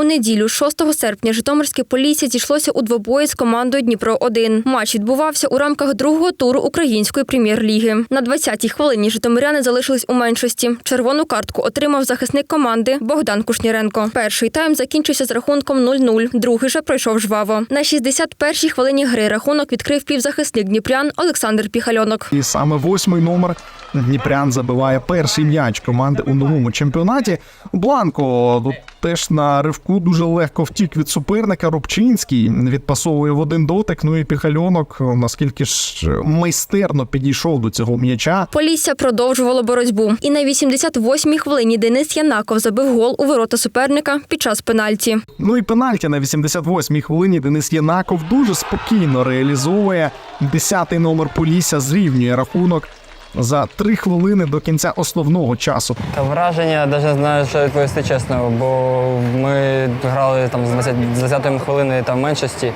У неділю, 6 серпня, Житомирське Полісся зійшлося у двобої з командою Дніпро 1 Матч відбувався у рамках другого туру української прем'єр-ліги. На 20-й хвилині житомиряни залишились у меншості. Червону картку отримав захисник команди Богдан Кушніренко. Перший тайм закінчився з рахунком 0-0, другий же пройшов жваво. На 61-й хвилині гри рахунок відкрив півзахисник Дніпрян Олександр Піхальонок. І саме восьмий номер Дніпрян забиває перший м'яч команди у новому чемпіонаті. Бланко тут теж на ривку дуже легко втік від суперника. Рубчинський відпасовує в один дотик. Ну і піхальонок, наскільки ж майстерно підійшов до цього м'яча. Полісся продовжувало боротьбу. І на 88-й хвилині Денис Янаков забив гол у ворота суперника під час пенальті. Ну і пенальті на 88-й хвилині Денис Єнаков дуже спокійно реалізовує. Десятий номер Полісся зрівнює рахунок за три хвилини до кінця основного часу. Та враження, навіть знаю, що відповісти чесно, бо ми грали там з 20 з 20-ї хвилини там меншості.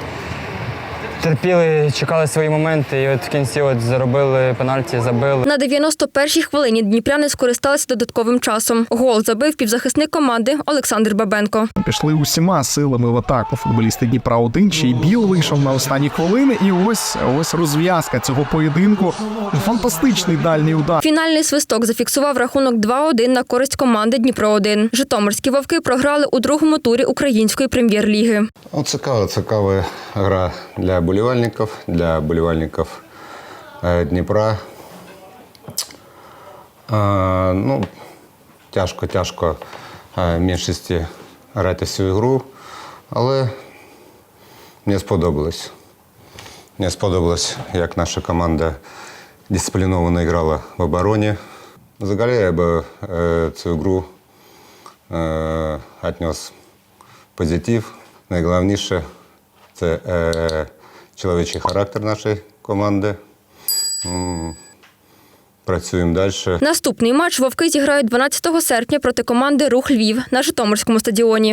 Терпіли, чекали свої моменти, і от в кінці от заробили пенальті, забили. На 91-й хвилині дніпряни скористалися додатковим часом. Гол забив півзахисник команди Олександр Бабенко. Пішли усіма силами в атаку футболісти Дніпра 1 Ще й Біл вийшов на останні хвилини. І ось ось розв'язка цього поєдинку. Фантастичний дальній удар. Фінальний свисток зафіксував рахунок 2-1 на користь команди Дніпро 1 Житомирські вовки програли у другому турі української прем'єр-ліги. Ну, цікава, цікава гра для болівальників, для болівальників е, Дніпра. Е, ну, тяжко, тяжко е, меншості грати цю ігру, але мені сподобалось. Мені сподобалось, як наша команда дисципліновано грала в обороні. Взагалі я би е, цю гру е, віднес позитив. Найголовніше це е, чоловічий характер нашої команди. Працюємо далі. Наступний матч вовки зіграють 12 серпня проти команди Рух Львів на Житомирському стадіоні.